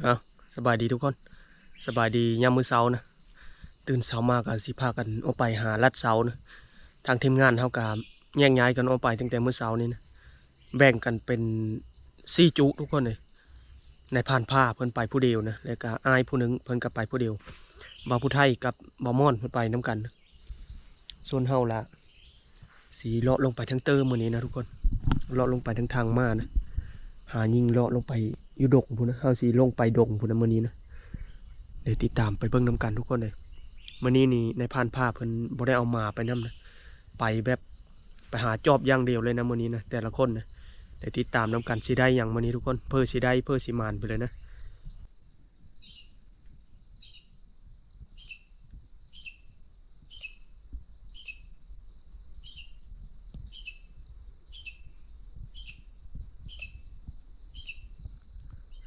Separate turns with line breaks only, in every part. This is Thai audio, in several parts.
เอาสบายดีทุกคน สบายดียามมื้อเช้านะ ตื่นเช้ามากันสิพากันออกไปหาลัดเสานะ ทางทีมงานเฮากามแยกย้ายกันออกไปตั้งแต่มื้อเช้านี้นะ แบ่งกันเป็นสี่จุทุกคนเลยในผ่านผ้าเพิ่นไปผู้เดียวนะ แล้วก็อายผู้หนึงเพิ่นก็ไปผู้เดียวบ่าวผู้ไทยกับบ่าวม่อนเพิ่นไปน้กันนะส่วนเฮาละสีเลาะลงไปทั้งเติมมือนี้นะทุกคน เลาะลงไปทั้งทางมานะ หายิงเลาะลงไป อยู่ดงพุ่นนะเฮาสิลงไปดงพุ่นนะมื้อนี้นะเดี๋ยวติดตามไปเบิ่งน้ากันทุกคนเลยมื้อนี้นี่ในพานผ้าเพิ่นบ่ได้เอามาไปนํนะไปแบบไปหาจอบอย่างเดียวเลยนะมื้อนี้นะแต่ละคนนะเดี๋ยวติดตามน้ากันสิได้อย่างมื้อนี้ทุกคนเพื่อสิได้เพื่อสิมานไปเลยนะ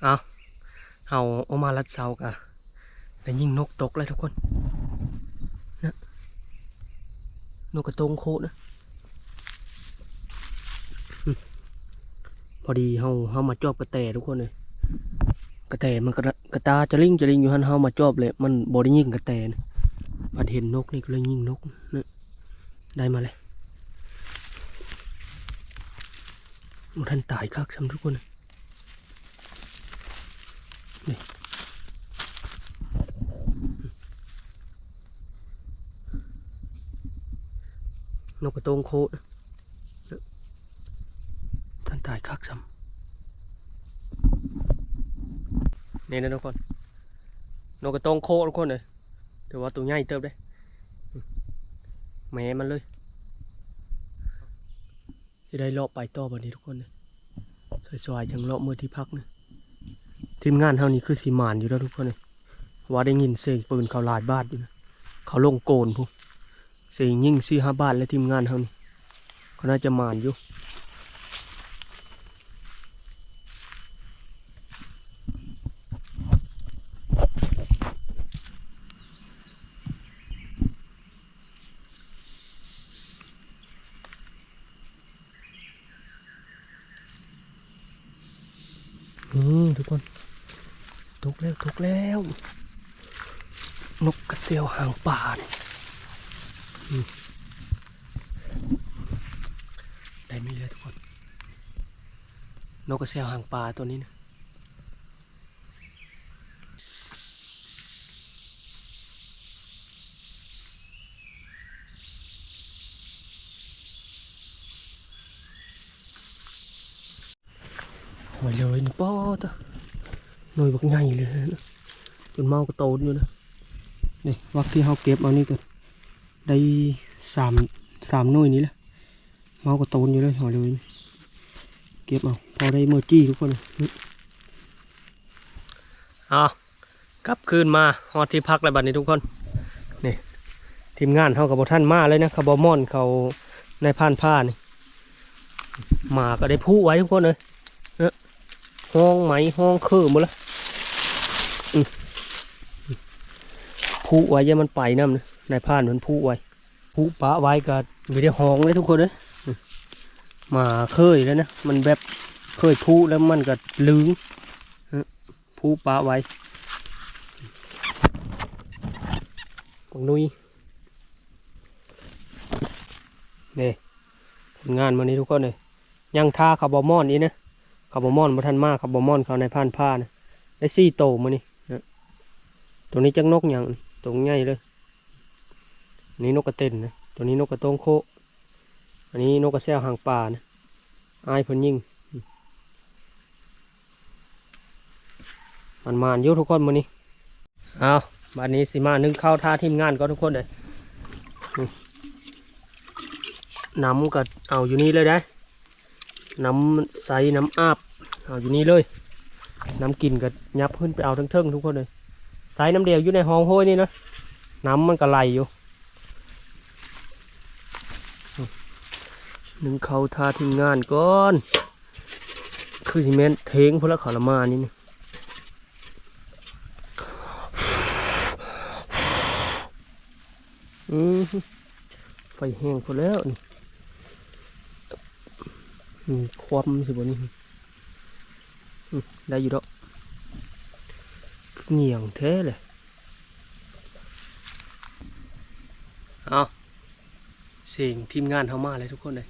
เอาเฮาเอามาลัดเสากะแล้วยิงนกตกเลยทุกคนนะนกกระตงโคนะพอดีเฮาเฮามาจอบกระแตทุกคนเลยกระแตมันกระกระตาจะลิงจะลิงอยู่หันเฮามาจอบเลยมันบ่ได้ยิงกระแตนะมันเห็นนกนี่ก็เลยยิงนกนะได้มาเลยมันทันตายคักซ้ำทุกคนเลย นี่นกกระโตงโคท่านตายคักซ้ำนี่นะทุกคน นกกระตงโคทุกคนเลยถือว่าตัวใหญ่เติบได้แม่มันเลยจะได้เลาะไปต่อบันนี้ทุกคนเลยสวยๆจังเลาะมือที่พักเนะ ทีมงานเท่านี้คือสีมานอยู่แล้วทุกคนเลยว่าได้ยินเสียงปืนเขาลาดบ้านอยู่เขาลงโกนพวกเสียงยิ่งซี่ห้าบ้านและทีมงานเท่านี้เขาน่าจะมานอยู่ทุกคน กแล้วทุกแล้ว นกกระเซียวหางป่าเนี่ยได้มีเลยทุกคน นกกระเซียวหางป่าตัวนี้นะหอยเลยนี่ป้อตะ หน่วยบักใหญ่เลยนะจนเมากระโตนอยู่นะนี่วักที่เขาเก็บเอานี่กันได้สามสามหน่วยนี้แหละเมากระโตนอยู่เลยหอยเลยนี่เก็บเอาพอได้เมอร์จี้ทุกคนเลยนี่เอากลับคืนมาฮอดที่พักแล้วบัดนี้ทุกคนนี่ทีมงานเขากับบท่านมาเลยนะคาร์บอมอนเขาในผ่านผ้านี่หมาก็ได้พูไว้ทุกคนเลยห้องไหมห้องคือหมดแล้วอืม ผูไว้ยังมันไปน้ำนะนายพานมันผูไว้ผูปะไว้ก็ไม่ได้ห้องเลยทุกคนเลยมาเคยแล้วนะมันแบบเคยผูแล้วมันก็ลืงอืมผูปะไว้ของนุยนี่ผลงานวันนี้ทุกคนเลยยังท่าคาร์บอมอนอีกนะคาร์บอมอนมาทันมากคาร์บอมอนเขาในผ่านผ้านะได้สี่โตมานี่ตัวนี้จักนกอย่าง ตัวใหญ่เลยนนี้นกกระเต็นนะตัวนี้นกกระตงโค อันนี้นกกระแซวหางป่านะอายพนยิงมันมานยู่ทุกคนมานี่เอาบัดนี้สิมานึ่งเข้าท่าทีมงานก็ทุกคนเลยน้ำก็เอาอยู่นี่เลยได้ น้ำใสน้ำอาบเอาอยู่นี่เลย น้ำกินก็ยับขึ้นไปเอาทั้งเทิงทุกคนเลย ใสน้ำเดียวอยู่ในห้องห้ยนี่นะน้ำมันก็ไหลอยู่หนึ่งเขาทาทีมงานก่อน คือสิเมนเทงพละขอละมานี่นะอืมไฟแห้งพอแล้วนี่ความสิบนี้ได้อยู่ดอก เหงี่ยงแท้เลยเอาเสียงทีมงานเขามาเลยทุกคนเลย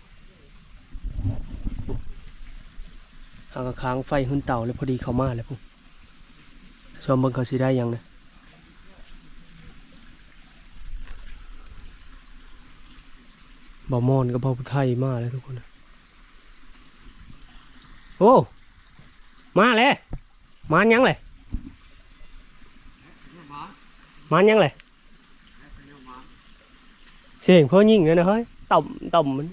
เอากระค้างไฟหุ่นเต่าเลยพอดีเขามาเลยพวกชมเบิ่งเขาสิได้ยังนะบ่มอนกับบ่ผู้ไทยมาเลยทุกคนนะโอ้ มาเลยมายังเลย มายังเลยเสียงเพื่อยิงเลยนะเฮ้ยต่ำต่ำมัน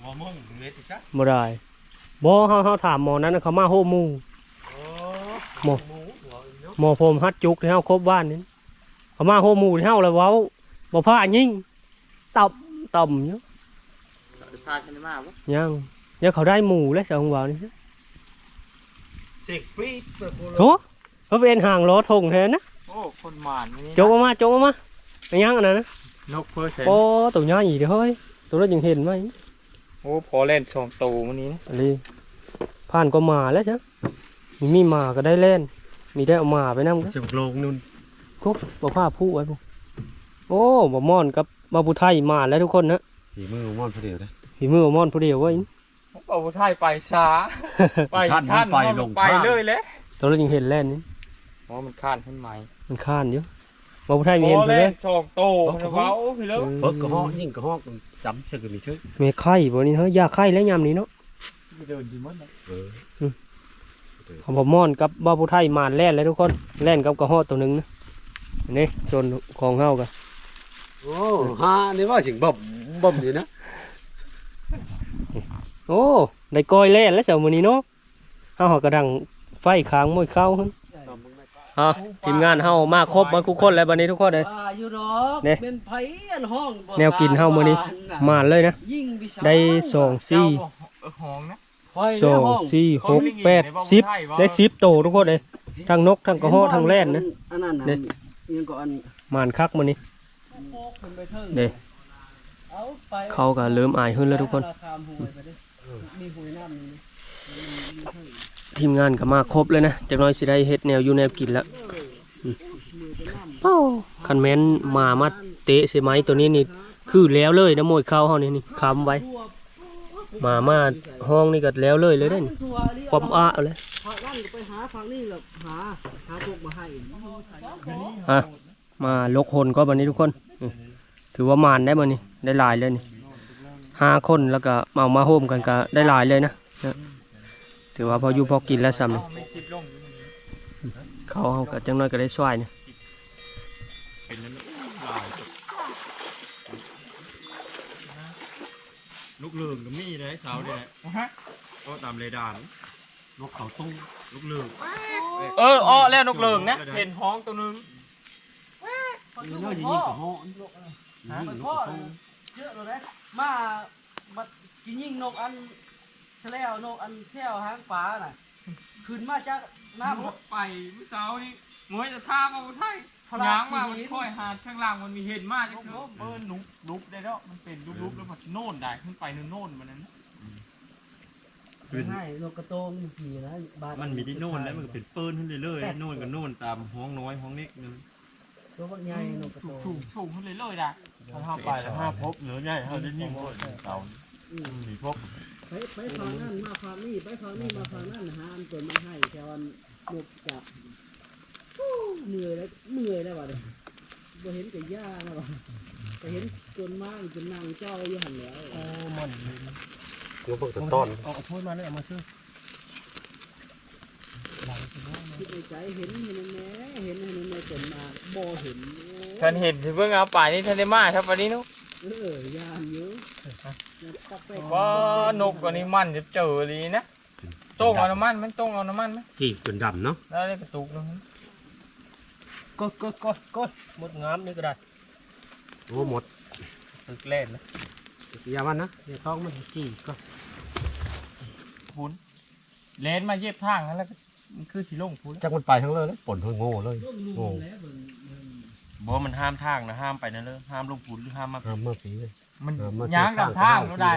หมอมึงเวทอีกซะ
บ่ได้บ่เฮาเฮาถามหมอนั้นน่ะเขามาโฮมหมู
โอ้
หมอ
หมูหัวอีเนาะ
หมอพรมฮัดจุกที่เฮาครบบ้านนี่เขามาโฮมหมูที่เฮาแล้วเว้าบ่พายิงต่ำต่ำอยู่
พาฉันมาวะ
ยังเดี๋ยวเขาได้หมูแล้วเสองว่านี่
เสกปีดเปิดโบ
โธ่เขาเป็นห่างล้อทงแทนนะ
โอ้คนหมานนี่
จกออกมาจกออกมาไปยังอันนั้นนะ
นกเพอร์เซน
โอ้ตัวใหญ่เด้อเฮ้ยตัวนั้นยังเห็นไหม
โอ้พอเล่นสองตูมันนี้นะ
อันนี้ผ่านก็มาแล้วจ้ะมีมีหมาก็ได้เล่น มีได้เอาหมาไปนำกัน
สิบโลงนู่น
ครบบ่ผ้าผู้ไว้พวกโอ้บ่ม่อนกับบาบุไทยมาแล้วทุกคนนะ
สีมือม่อนพอดีเลย
ฝีมือบ่ม่อนผู้เดียวเว้ย
เอาไทยไปช้าไป
ท่านมันไปลง
ไป
ทาง
เลยแหละ
ตอนนั้นยังเห็นแล่นนี่
อ๋อมันข้านขึ้นใหม่
มันข้านอยู่บาบุไทยมี
พ
เห็น
อ
ไปเล
เล่
ย
นสองตูมันเว้าพี่แล้ว
เพิกกระห้องยิ่งกระห้องจำเชื่อกันนี่เชื่อ
เมไข่บ่นี่เฮ้ยยาไข่แล้วยามนี้เนาะ
เดินอยู่มั้ง
เออ
ของบ่ม่อนกับบาบุไทยมาแล่นแล้วทุกคนแล่นกับกระหอตัวหนึงนะอันนี่ส่วนของเฮากัน
โอ้ฮานี่ว่าสิงบ่มบ่มอยู่นะ
โอ้ได้ก้อยแล่นแล้วเจ้ามื้อนี้เนาะเฮาหอกระดังไฟค้างมวยเข้าหั่น อะทีมงานเฮามาครบหมดทุกคนแล้วบัดนี้ทุกคนเลย
อ่าอยู่ดอก
เนี่ย
เป็นไผอันห้องบ่
แนวกินเฮามื้อนี้
บ้
มาเลยนะ
ยิ่งวิชา
ได้สองสี่
หองนะ
ไฟ
ส
ใน
อง
ห้อง
สี่หกแปดสิบได้สิบโตวทุกคนเลยทั้งนกทั้งกระห้อทั้งแล่นนะ
อันนั้นน่ะ
เนี่ย
ยังก็อัน
มานคักมันนี่
ขึ้นไปเทิง
เด้
เอาไป
เขาก็เริ่มอายขึ้นแล้วทุกคน
ราคามหวยไปดิมีหวยน้ำนี่มีเทิง
ทีมงานก็มาครบเลยนะจากหน้อยสิได้เฮ็ดแนวอยู่แนวกินแล้วเป้าคันแม้นมามาเตะใช่ไหมตัวนี้นี่คือแล้วเลยนะมวยเข้าเฮานี่นี่ค้ำไว้ มามาห้องนี่ก็แล้วเลยเลยได้อนี่
ทั่วเรียก
ความอ้าเอาเลย
ฝั่งนั้นก็ไปหาฝั่งนี้ก็หาหาพวกมาให้
อะมาลกคนก็วันนี้ทุกคนนี่ถือว่ามานได้มานี่ได้หลายเลยนี่ห้าคนแล้วก็เอามาโฮมกันก็ได้หลายเลยนะนะ ถือว่าพออยู่พอกินแล้วซ้ำนี่
ไม่คิดลงอยู่นี่
เขาเอาก็จังน้อยก็ได้ช่วยนี่
เป็นนั้นลายลูกเลืองก็มีเลยเสาเนี่ยแหละก็ตามเรดาร์
นกเขาตุ้ง
ลูกเลืองเอออ้อแล้วนกเลืองนะเห็นห้องตัวนึง
นี่น่าจะยิ่งกระห้องยิ่งนก
พ่อก
ระห้อง
เยอะเลยนะมามากินยิ่งนกอัน แสลวนกอันแซวหางปลาน่ะขึ้นมาจากน้ำ
ไปเมื่อเช้านี่มวยจะท่ามาไทย
พลาด
ยางมา
ที่
มัน
ดิน
ค่อยหาข้างล่างมันมีเห็นมากจังคือเออนุบนุบได้แล้วมันเป็นลุบลุบแล้วมันโน่นได้ขึ้นไปโน่นมันนั้น
ใช่นกกระโตงมีขี่นะบ้าน
มันมีที่โน่นแล้วมันก็เป็นปืนขึ้นเรื่อยๆโน่นกับโน่นตามห้องน้อยห้องเล็กนึง
ตัวบักใหญ่นกกระโตง
สูงสูงขึ้นเลยเลยๆได้
ถ้าห้าไปแล้วห้าพบเหลือใหญ่เขาได้นิ่งหมดเต่า
อืม
มีพบ
ไปไปฝั่งนั้นมาฝั่งนี้ไปฝั่งนี้มาฝั่งนั้นหาอันตัวมาให้แถวอันนกจับเหนื่อยแล้วเหนื่อยแล้ววะเนี่ยบ่เห็นกับย่าแล้วว่ะไปเห็นจนมากจนนางเจ้าอยู่หันแล้ว
โอ้มัน
นกเพิ่งแต่ต้น
เอาเอาถ้วยมาเลยเอามาซื้อ
คิดในใจเห็นเห็นแน่เห็นเห็นแน่จนมาบ่เห็น
ท่านเห็นสิเพิ่งเอาป่านี่ท่านได้มาครับวันนี้นุ๊ก
เออยามอยู่ตัก
ว่านกตัวนี้มันจะเจอเลยนะต้งเอาน้ำมันมันต้งเอาน้ำมันไหม
จีบจนดำเนาะ
แล้วได้กระตุกนึง
กดกดกดกดหมดงามนี่ก็ได้
โอ้หมด
ตึกเล่นนะ
อยามันนะ
เดี๋ยวท้องมันจีก็
พุนเลนมาเย็บทางแล้วมันคือสีลงพุน
จักมันไปทั้งเลยแล้วปนทั้งโง่เลยโอ้
มแล้วเบิ่ บิ่ง
บอกว่ามันห้ามทางนะห้ามไปนั่นเลยห้ามลงพุนหรือห้ามมา
ห้ามเมื่อปีเลย
มัน
เออมัน
ยางดำทาง ก็ได้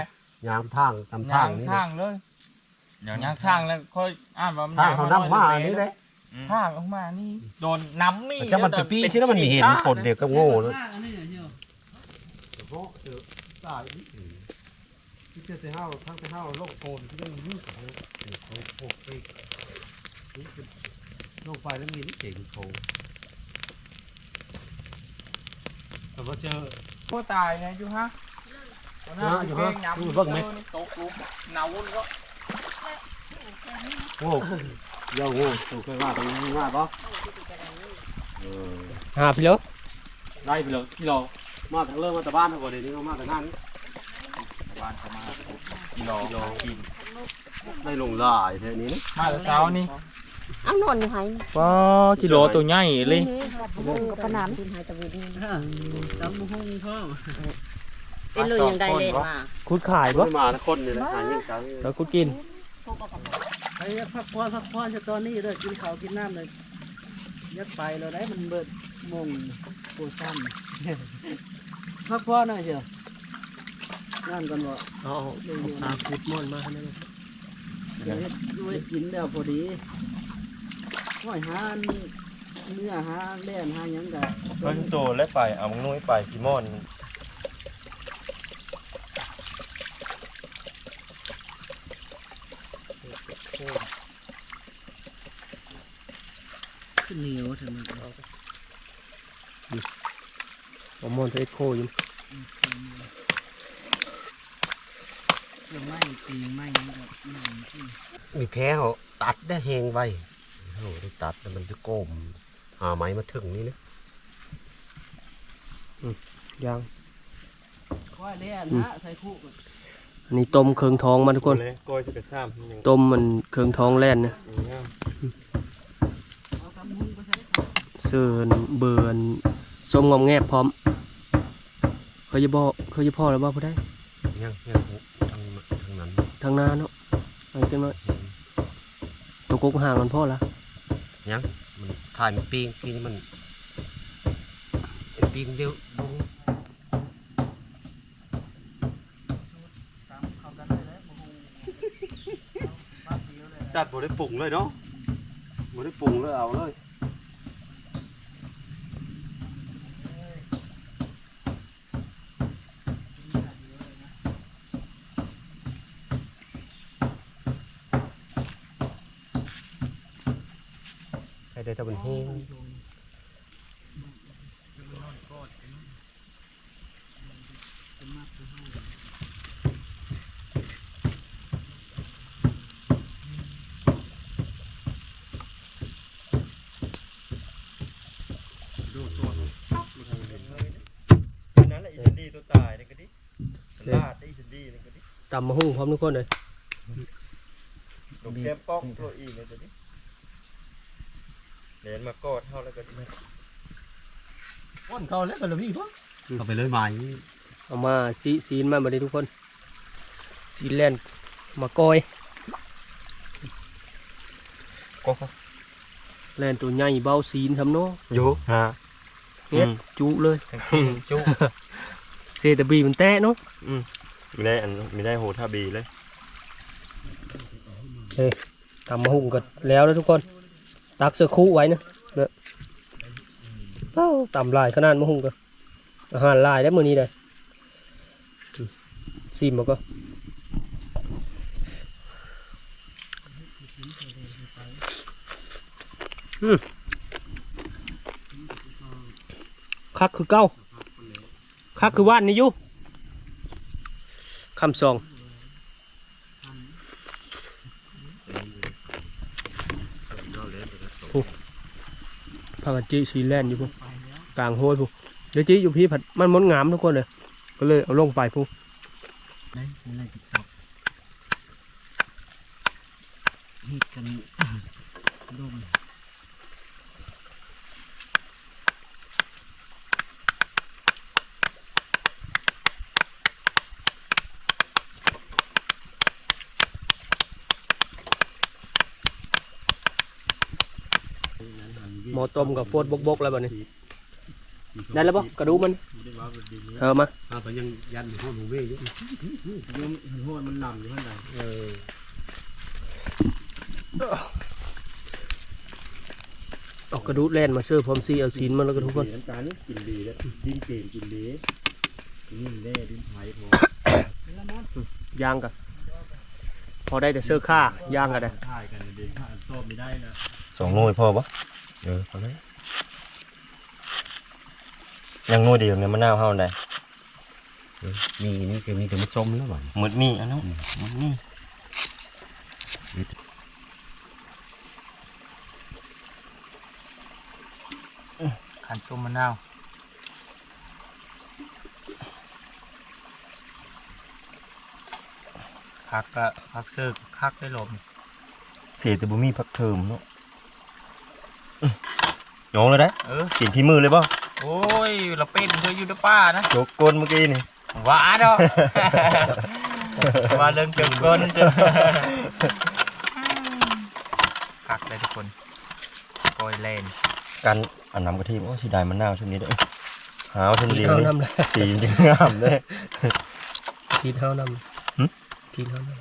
ยามทางตามทายา
งง
นี่
ทางเลย
อย่าง
ยา
นี้
งทางแล้วค่อยอ่านว่ามัน
ทางเขานำมา
เลย
นี่เลย
ห่างออกมานี่โดนน้ำมี
จะมันเป็นปีที่แล้วมันมีเห็นคนเดียวก็โง่แล้ว
ข้างอันนี้เชียว
เพราะเจอตายที่เจอแต่ห้าวทั้งแต่ห้าวโลกโกนที่ยังยืดเขาเขาพวกไปนี่คือโลกไฟแล้วมีนี่เจ๋งเขา แต่ว่าเจอ
ก็ตายไงอยู่ฮะ
อ่าอยู่ฮะอยู่เบิ่งไหม
ตกลุมหนาวก็
โง่เยาโง่ถูกเคยว่าตรงนี้ว่าปะเออ
หาพี่แล้ว
ได้ไปเลยที่เรามาทางเริ่มมาแต่บ้านเท่าก่อนเดี๋ยวนี้เรามาแต่นั่น
บ้านเขามากิโลกิน
ได้ลงลายแท่นี้นะ
มาแต่เช้านี่
เอานอนอยู่ไหน
ว้ากิโลตัวใหญ่เลย
บุ้งกับปะน้ำดินหายตะวิน
จำหุ้งพ่อ
เป็นเลยยังได้เล่นมา
คุดขาย
ไม่
ปะ
มานะคนนี่แหละหาเงินกัน
แล้วคุดกิน
ไอ้พักผ่อนพักผ่อนจะตอนนี้เลยกินข้าวกินน้ำเลยยัดไปเลยได้มันเบิดมงโปรซ้ำพักผ่อนหน่อยเชียวนั่นกันบ่
เอาเอาเอาคุดม่อนมาให้ได้เลย
เดี๋ยวเฮ็ดด้วยกินแล้วพอดี ห้อยหาเนื้อหาแล่นหาหยังกะ
เพิ่งโตและไปเอามึงน้อยไปพี่มอน
ขึ้นเหนียวถึงมัน
เอาม่อนเทสโคอยู่
เรื่องไม้ตีไม้นี่ก็นั่นที่
มีแพ้เขาตัดได้แหงไว้ โอ้ได้ตัดแล้วมันจะโกมหาไม้มาถึงนี่นะ
ยาง
ค่อยแล่นฮะใส่คู่กัน
อันนี้ต้มเครื่องท้องมาทุกคน
เลยก้อยจะกระซ้ำยัง
ต้มมันเครื่องท้องแล่นนะ
ยังงาม
เอาตำหุ้งไปใส่
เสื่อนเบือนส้มงอมแงบพร้อมเขาจะบอกเขาจะพ่อแล้วว่าพอได้
ยังยังทางทางนั้น
ทางหน้าเนาะเอาจังน้อยตัวกกห่างมันพ่อละ
ยังมันถ่ายมันปีงปีนี้มันปีงเดียวลงจัดบ่ได้ปรุงเลยเนาะบ่ได้ปรุงเลยเอาเลย ให้ได้ แต่มันแห้ง
นั่นแหละอีสันดีตัวตายนี่ก็ดิลาดได้อีสันดีนี่ก็ดิ
ตำมะฮุ่งพร้อมทุกคนเลย
ดอกแก้มป้องตัวอีกเลยก็ดิ เดินมากอดเท่าแล้วก็ดิ
อ้นเขาแล้วกันเลยพี่พ่อ
เข้าไปเลยไม้
เอามาซีซีนมาบัดนี้ทุกคนซีนแล่นมาก้อย
ก็
แล่นตัวใหญ่เบาซีนทำเนาะ
โยฮะ
เฮ็ด
อืม
จุเลย
จุ
เซตบีมันแตะเนาะ
ไม่ได้อันไม่ได้โหท่าบีเลย
ตำมะฮุ่งก็แล้วแล้วทุกคน ตักเสื้อคู่ไว้นะเด้อเอาตำลายขนาดมะฮุงก็อาหารลายได้มือนี้เลยอืมซิมมาก็คักคือเก้าคักคือว่านนี่อยู่คำสอง พากันจีซีแลนด์อยู่พวกกลางโฮยพวกเดี๋ยวจีอยู่พี่ผัดมันมดงามทุกคนเลยก็เลยเอาลงไปพวก
ได้อะไรติดตอกเฮ็ดกันดม
ห มอต้มกับโฟดบกบกๆแล้วบัดนี้ได้แล้วปะกระดูกมันเออมา
อ่าไปยังยันห้องหนูเว้ยอยู่
ยุ่งหัวมันนำอยู่ข้างใน
เออ
เอากระดูดแล่นมาเชื่อพร้อมซีเอาชิ้นมาแล้วก็ทุกคน
น้ำตาลนี่กินดีแล้วดินเกมกินดีนี่แน่ดินไผ่พอย่าง
กันพอได้แต่เสื้อค่าย่างกันได้
ถ่ายกันเด็กถ่ายชอบไม่ได้นะ
สองหน่วยพอปะ เออพอแล้วยังหน่วยเดียวเนี่ยมะนาวเฮาได้
นี่นี่คือมีแต่มันส้มแล้วบ่
หมดมีอันนั้นหมดมี
ขันส้มมะนาวพักก็พักเสื้อคักได้ลม
เสียแต่บ่มีพักเทอมเนาะอื้ อยองเลยได้
เออ
กินที่มือเลยป่ะ
โอ้ยเราเป็นเธออยู่ในป้านะ
โจกก้นเมื่อกี้นี่
ว่าเนาะว่าเรื่องเก็บเงินจ้ะคักเลยทุกคนโกยเลน
กันอันน้ำกะทิโอ้สิได้มะนาวช่วงนี้เด้อหาวช่วง
พี
เดี
ท
ยว
เท่า
นี่
น้ำเลย
สีจริงงามเลย
พีทเท่าน้
หึำ
พีทเท่าน้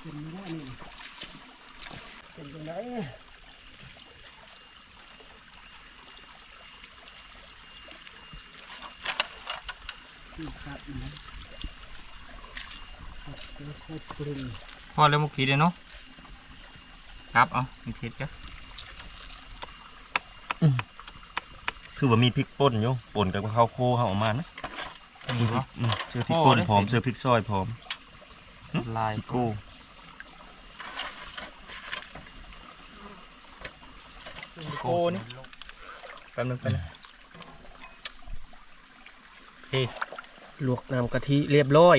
เป็นไม่ได้นี่เป็นจังไดที่ขาดนะขาดแล้วก็ปรุง
พอแล้วมุกขีดเลยเนาะครับเอามีเพชรจ้ะ
คือว่ามีพริกป่นอยู่ป่นกับข้าวโคเฮาเออกมานะ
มีวะ
อืมเสื้อพริกป่นพร้อมเสื้อพริกซอยพร้อม
ลาย
พริกโก้
โก้นี่แป๊บนึงแป๊บนึงำ
ลวกน้ำกะทิเรียบร้อย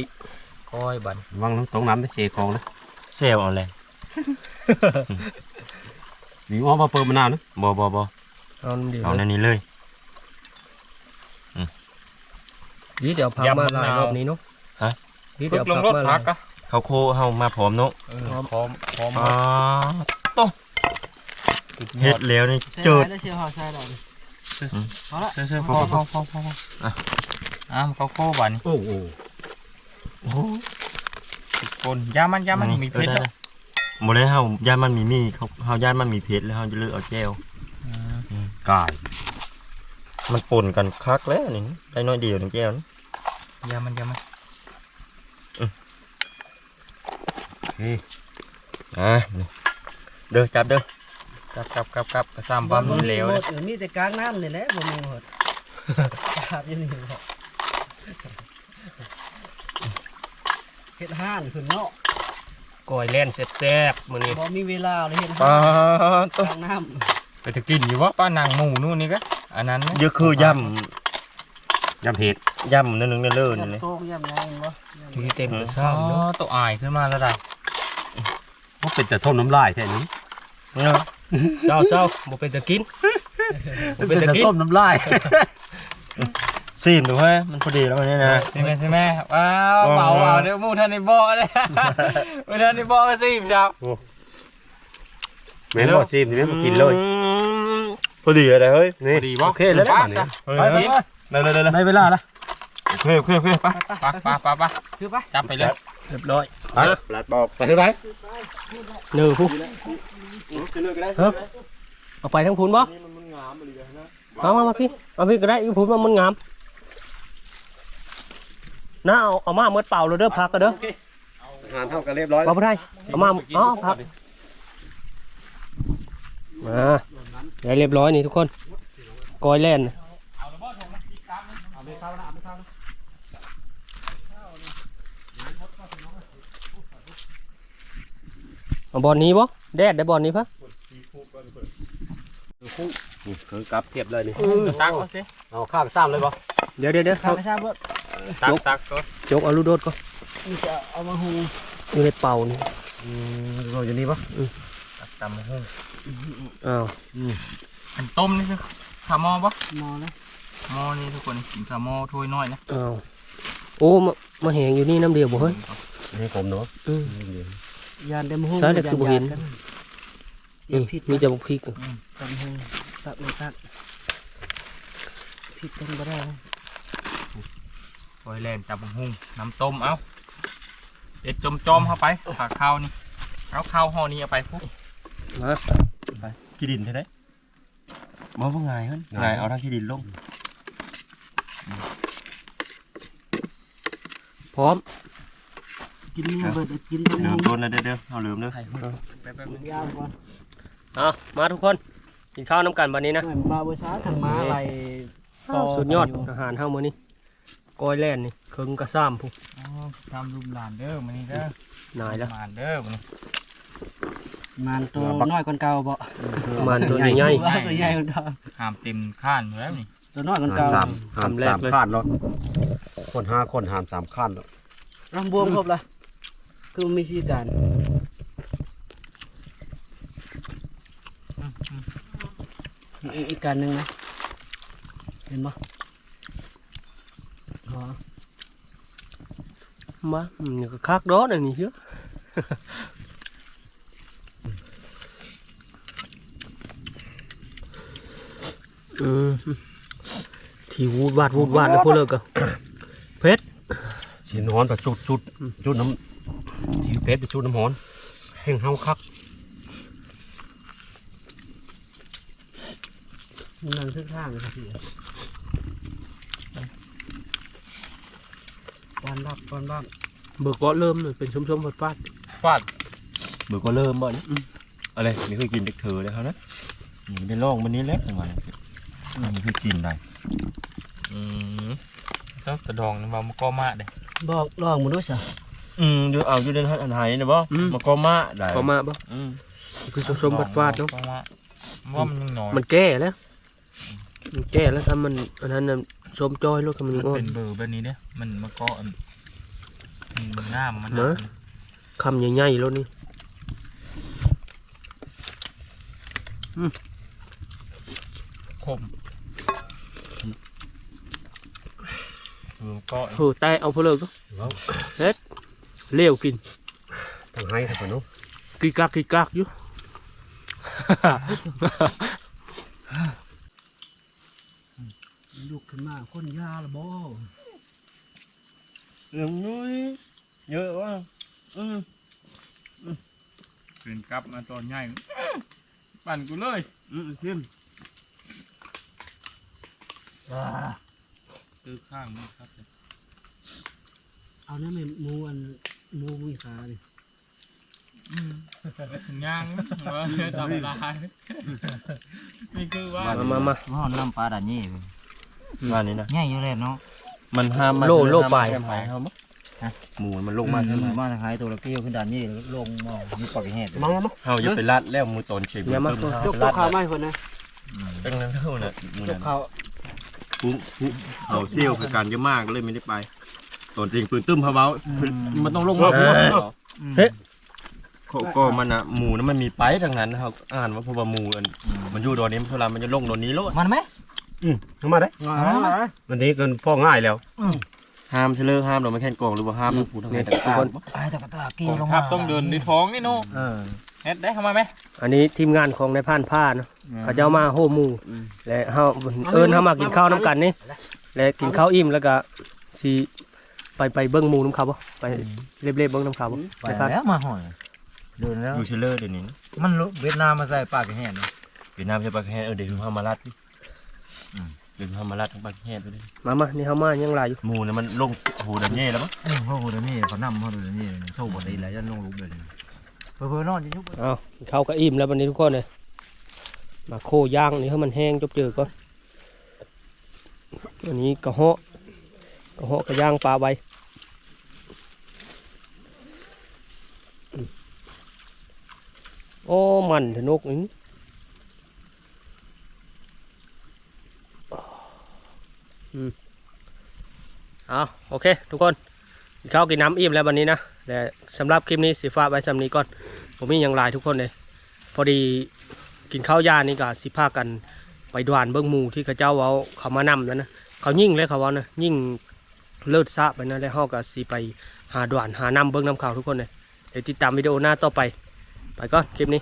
ก้อยบัน
วางน้ำตรงน้ำได้เชคองนะ
แซวเอาเลย
มีอ้อมาเปิดมะนาวนะ
บ่บ่บ่
เอาน้ำเดียว
เอาในนี้เลย
นี่เดี๋ยวพักมาหลายรอบนี้เนาะ
ฮะ
นี่
ปึ๊
เดี๋ยว
กลง
พัก
รถ
มาห
พั
ลากย
กะ
ข้าวโคเฮามาพร้อมเนาะ
เออพร้อมพร้อม
อ๋อต้
สุดย
เฮ็
อ
ด
ด
แล้วนี่
ใช่
เจิด
ได้เชียวหอใช่หรอ
พอละเชื่อเชื่อพอพอพอพอพออะเขาโค้บัน
โอ้โห
โอ้โห
ติดคนยามันยามันมีเพชร
ออ
แล้ว
ได้ๆบ่ได้เฮาย่านมันมีมีเขาเฮาย่านมันมีเผ็ดแล้วเฮาจะเลือกเอาแก้ว
กาย
มันป่นกันคักแล้วนี่ได้น้อยเดียวนึงแก้วนี่
ยามันยามัน
อะนี่เด้อจับเด้อ
กับกับกับกับกระซามบอมนี่เหลว
หม
เลย
ดมีแต่กลางน้ำนี่แหละบ่มีหมดขาดอยังนี่บ่เฮ็ดห้านขึ้นเนาะ
ก้อยแล่นแซ่บๆมื้อนี้
บ่มีเวลาเลยเฮ็ด
ปลา
ห้าน
ต้
กลางน้ำ
ไปจะกินอยู่วะป้านางหมูนู่นนี่ก็อันนั้นนะ
เยอะคือย่
ยำเห็ดำ
ย่ำนั่นนึงนั่นเลิศนั่นเลย
โตกยำยังบ่
ที่เต็มกระ
อ๋
ซ้ำ
อ
เนาะ
ตัวอายขึ้นมาแล้วได้
เขาเป็นแต่ท่มน้ำลายแค่นี้
เนาะ
เศร้าเศร้าบ่เป็นตะกินบ่เป็นตะกิน
ต้มน้ำลาย
ซีมดูเฮ้ยมันพอดีแล้วมันเนี่ยนะ
ใช่ไหมใช่ไหมว้าว
ว้าว
เบาเอาเดี๋ยวหมูทันในบ่อเลยหมูทันในบ่อก็สิบเช้า
แม่นบอกชิมนี่แม่มากินเลย
อืมพอดีอะไรเฮ้ย
นี่
ดีบ่
โอเคแล้ว
ป้า
นะ
ซะ
เฮ้ยเฮ้ยเร็วเร็วเร็วเร็ว
ได้เวลาละ
โอเคโอเคโอเคไป
ป้าป้าป้าป้า
คือไป
จับไปเลย
เรียบร้อย
ไปหลัดบอกไปที่ไหน
เนื้อผู้เฮ้ยเอาไปทั้งพูนบ่เอามามาพี่เอาพี่ก็ได้อีกพูนมามันงามน้าเอาเอามาเมื่อเปล่าเลยเด้อพักก็เด้อ
อาหารเท่ากันเรียบร้อย
เอาบ่ได้เอามาอ๋อพักมาได้เรียบร้อยนี่ทุกคนกอยแล่นน่ะเอา บอลนี้บ่แดดได้บอลนี้ปะ
นี่คือกลับเทียบเลยนี่
ตักเอาสิ
เอาข้าวไปซ้ำเลยบ่
เดี๋ยวเดี๋ยวเดี๋ยว
ข้าวไม่ทราบว่า
ตักตักก็
จกเอาลูกโดดก็
มันจะเอามาหุง
อยู่ในเป่านี่
อืมเราอยู่นี่บ่
ตักตำหุ้ง
อ้าว
อันต้มนี่สิขาหม้อปะ
หมอนะ
หม้อนี่ทุกคนกินขาหม้อถ้วยน้อยนะ
อ้าวโอ้มามาแหงอยู่นี่น้ำเดียวบ่เฮ้ย
นี่ผมเนาะ
อืม
ยานเต็มหุง
ใช่แต่คือบ่เห็น
ยากั
นี่ มีแต่บุกพริก
ตัดหงตัดไม่ตัดผิดกันบ่ได้
โอ้ยแลนจับบังหุงน้ำต้มเอาเด็ดจมจอมๆเข้าไปขาข้าวนี่เอาข้าวห่อนี้เอาไปพุก
มา
ขี้ดินใช่ไหมบ่บ่ง่ายเฮ้ยง่ายเอาทางขี้ดินลง
พร้อม
กินนี่เบิดกินตรง
ลื
นี้
มต้นแล้วเด้อเด้อเอาลืมเด้อ
แป๊บๆนึง
ยาวก่อน
เอามาทุกคนกินข้าวน้ำกันวันนี้นะ
เหมือนมาบ่ช้าทางมาอะไร
สุดยอดอาหารเฮามื้อนี้ก้อยแล่นนี่เคิงกระซ้ำพุ
อ๋อทำรูมหลานเด้อมันนี่เด้อนา
ยแล้ว
หลานเด้อมันนี่
มันตัวน้อยกว่าเก่าบ่
ประมาณตัวใหญ่
ว่าตัวใหญ่กว่าเก่า
หามเต็มข้านอยู่แล้วนี่
ตัวน้อยกว่า
หาร
เก่า
สามหารสามขั้นเนาะคนห้าคนหารสามขั้นเนาะ
ลำบวงครบละ คือมีสีจาน
อืมอืม
อีกอีกการหนึ่งนะ เห็นปะอ๋อ
ๆมาอืมนี่ก็คัก đó này นี่เยอะอืมที่วูดวาดวูดวาดแล้วพวก เลิกอะเพชร
สีนอนแบบจุดจุดจุดน้ำสีเพชรไปจุดน้ำหอนแห้งเฮาคัก
มันนั่งทึ่ข้างเลยพี่ปอนรับปอนรับ
เบิกเบาะเริ่มเลยเป็นชมชมๆฟาดฟาด
ฟาด
เบื่อก็เริ่มบ่นี่อะไรนี่คือกินเด็กเธอเลยครับนะนี่ได้ลองมันนี้แล้วจังหวะนี้นี่คือกินได้
อืมต้องกระดองนี่ว่ามันก็มาเด้
บอกลองมาด้วยสิ
อืมเดี๋ยวเอาอยู่ในหันไหนะบ่มันก็มาได้
ๆก็มาบ่
อืม
คือชมชมๆฟาดฟาดๆเนาะ
ก็มาว่ามันยังน้อย
มันแก้แล้ว มันแก้แล้วถ้ามันอันนั้นน่ะชมจอยลูกมัน
มัน
ยังอ่อ
เป็น นเบอร์แบบนี้เด้มันมันก็อันมันงามมัน
เหรอคำใหญ่ๆแล้วนี่
คมมันก็
เออแต่เอาเพนเลิกก็
แล้ว
เลี้ยวกิน
ทางให้ครับพ่อเนาะ
กีกักกีกักอยู่
ลุกขึ้นมาคนยาละบ่
เหลืองนุ้ยเยอะว่ะอืม
เป็นกลับมาตอนใหญ่ปั่นกูเลย
อืมเข้ม
ตื้อข้างนี่ครับ
เอาเนี่ยมันมูอัน มูมีขาดิ
อืมย่างว่าทำลายนี่คือว่า
มามามา
หอนน้ำปลาด่านนี่
ว่านี่นะ
ง่ายอยู่แล้วเนาะ
มันห้ามมัน
โล่โล่ปลาย
ห้ามหายเขาบ่หมูมันลงมาใช่ไหม
มาทางไหนตัวละเกี้ยวขึ้นด่านนี่แล้วลงมองมีปอกแห่
มามามา
เฮาอย่าไปลาดแล้วมือตอนเฉย
อย่ามา
เพิ่
ยก
เฮ
ตัว
ไป
ขา
ลาด
ไม้คนนะ
ตั้งนั้นเท่าน่ะมือยนั้
ก
น
เขา
ปุ๊บปุ๊บเฮาเซี่ยวคือการเยอะมากเลยไม่ได้ไป ตอนจริงปืนตึ้มเขาเว้ามันต้องลงมาหัวเขาก็มันอะหมูนั้นมันมีไปทางนั้นเขาอ่านว่าเพราะว่าหมูอันมันอยู่ดอนนี้เวลามันจะลงดอนนี้แล้ว
มันไหม
อืมเข้ามาได้วันนี้กันพ่อง่ายแล้ว
ห้ามเชลอห้ามเราไม่แค่นกองหรือว่าห้ามผู้ทางไหนต่างๆ
ไอ้ตะกะตาเกี้ยวลง
ค
มา
รับต้องเดินในท้องนี่โน่
เออ
เฮ็ดได้เข้ามาไหม
อันนี้ทีมงานของนายพรานผ้าเนาะเขาจะเอามาโฮหมูและเฮาเอิญเฮามากินข้าวน้ำกันนี่และกินข้าวอิ่มแล้วก็สิ ไปไปเบิ้งหมูน้ำเขาบ่ไปเรียบๆเบิ้งน้ำเขาบ่
ไป
นายพราน
แล้วมาหอยเดินแล้ว
อยู่เชลเลอร์เดี๋ยวนี้
มันลุเวียดนามมาใส่ปากแห่นะ
เวียดนามจะปากแห่เออเดี๋ยวห้ามมาลัดเดี๋ยวห้ามมาลัดทั้งปากแห่ไปเลย
มามานี่เฮามายังหลายอยู่
หมูเนี่ยมันลงหูดันเย่แล้วมั้ง
เออเขาเดี๋ยวนี้เขานำเขาเดี๋ยวนี้โชว์บทดีแล้วยันลงลุกเลยเพื่อนๆนอนจะยุบ
เอากินข้าวก็อิ่มแล้ววันนี้ทุกคนเลยมาโคย่างนี่ให้มันแห้งจบเจอก่อนอันนี้กระเหาะกระเหาะกระย่างปลาใบอืมโอ้มันเถนกนี่อืมเอาโอเค ทุกคนกินข้าวกินน้ำอิ่มแล้ววันนี้นะแต่สำหรับคลิปนี้สิฟ้าไว้สำนี้ก่อน ผมมีอย่างหลายทุกคนเลยพอดีกินข้าวยานี่ก็สิพากันไปด่วนเบิ้องมูที่เขาเจ้าเอาเขามานำแล้วนะเขายิ่งเลยเขาว่านะยิ่งเลิศซะไปนะแล้วเฮาก็สิไปหาด่วนหานำเบิ้องน้ำข่าวทุกคนเลยเดี๋ยวติดตามวิดีโอหน้าต่อไป ไปก่อนคลิปนี้